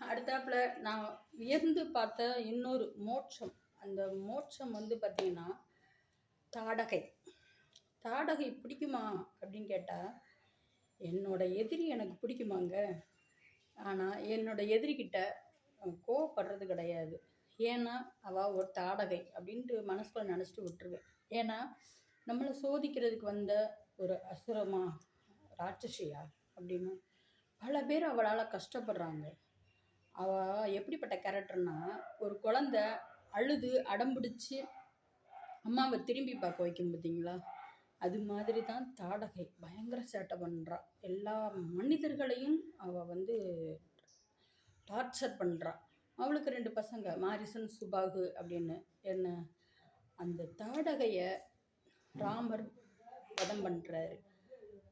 அடுத்தாப்புல நான் வியந்து பார்த்த இன்னொரு மோட்சம். அந்த மோட்சம் வந்து பார்த்திங்கன்னா தாடகை. தாடகை பிடிக்குமா அப்படின்னு கேட்டால் என்னோட எதிரி எனக்கு பிடிக்குமாங்க. ஆனால் என்னோட எதிரிக்கிட்ட கோவப்படுறது கிடையாது. ஏன்னா அவள் ஒரு தாடகை அப்படின்ட்டு மனசுக்குள்ள நினச்சிட்டு விட்டுருவேன். ஏன்னா நம்மளை சோதிக்கிறதுக்கு வந்த ஒரு அசுரமா ராட்சசியா அப்படின்னு பல பேர் அவளால் கஷ்டப்படுறாங்க. அவள் எப்படிப்பட்ட கேரக்டர்னா ஒரு குழந்த அழுது அடம்பிடிச்சு அம்மாவை திரும்பி பார்க்க வைக்கும் பார்த்தீங்களா? அது மாதிரி தான் தாடகை. பயங்கர சேட்டை பண்ணுறா எல்லா மனிதர்களையும் அவள் வந்து டார்ச்சர் பண்ணுறா அவளுக்கு ரெண்டு பசங்க மாரிசன் சுபாகு அப்படின்னு என்ன அந்த தாடகையை ராமர் வதம் பண்ணுறாரு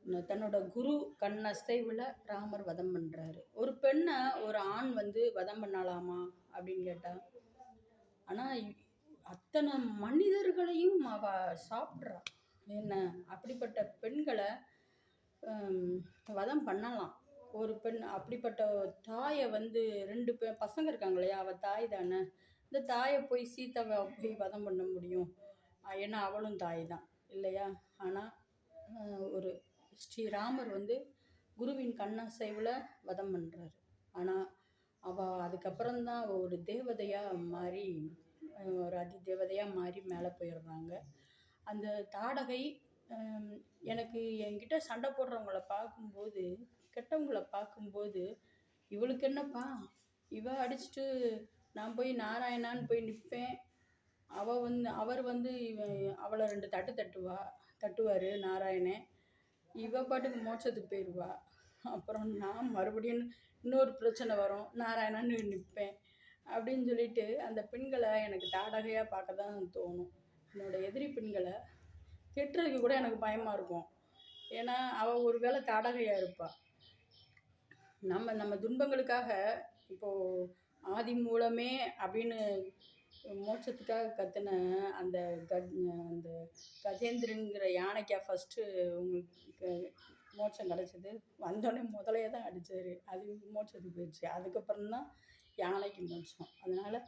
தன்னோட குரு கண் அசைவில் ராமர் வதம் பண்ணுறாரு ஒரு பெண்ணை ஒரு ஆண் வந்து வதம் பண்ணலாமா அப்படின்னு கேட்டால் ஆனால் அத்தனை மனிதர்களையும் அவ சாப்பிட்றா. என்ன? அப்படிப்பட்ட பெண்களை வதம் பண்ணலாம். ஒரு பெண் அப்படிப்பட்ட தாயை வந்து ரெண்டு பெ பசங்க இருக்காங்க இல்லையா? அவள் தாய் தானே. இந்த தாயை போய் சீதாவை போய் வதம் பண்ண முடியும். ஏன்னா அவளும் தாய் தான் இல்லையா? ஆனால் ஸ்ரீராமர் வந்து குருவின் கண்ணசைவில் வதம் பண்ணுறாரு ஆனால் அவள் அதுக்கப்புறம்தான் அவள் ஒரு தேவதையாக மாறி ஒரு அதி தேவதையாக மாறி மேலே போயிடுறாங்க. அந்த தாடகை எனக்கு என்கிட்ட சண்டை போடுறவங்கள பார்க்கும்போது கெட்டவங்கள பார்க்கும்போது இவளுக்கு என்னப்பா? இவ அடிச்சுட்டு நான் போய் நாராயணான்னு போய் நிற்பேன் அவள் வந்து அவர் வந்து இவன் அவளை ரெண்டு தட்டு தட்டுவா தட்டுவார் நாராயணன் இவ பாட்டுக்கு மோட்சத்துக்கு போயிடுவா அப்புறம் நான் மறுபடியும் இன்னொரு பிரச்சனை வரும். நாராயணன்னு நிற்பேன். அப்படின்னு சொல்லிட்டு அந்த பெண்களை எனக்கு தாடகையாக பார்க்க தான் தோணும். என்னோட எதிரி பெண்களை திட்டுறதுக்கு கூட எனக்கு பயமாக இருக்கும். ஏன்னா அவள் ஒரு வேளை தாடகையாக இருப்பாள் நம்ம நம்ம துன்பங்களுக்காக இப்போது ஆதி மூலமே அப்படின்னு மோட்சத்துக்காக கத்துன அந்த கஜ் அந்த கஜேந்திரங்கிற யானைக்கா ஃபஸ்ட்டு உங்களுக்கு மோட்சம் கிடச்சிது. வந்தோடனே முதலையே தான் அடித்தார் அது மோட்சத்துக்கு போயிடுச்சு. அதுக்கப்புறம் தான் யானைக்கு மோட்சம். அதனால்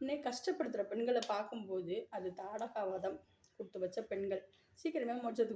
இன்னைக்கு கஷ்டப்படுத்துகிற பெண்களை பார்க்கும்போது அது தாடகாவதம் கொடுத்து வச்ச பெண்கள். சீக்கிரமே மோட்சத்துக்கு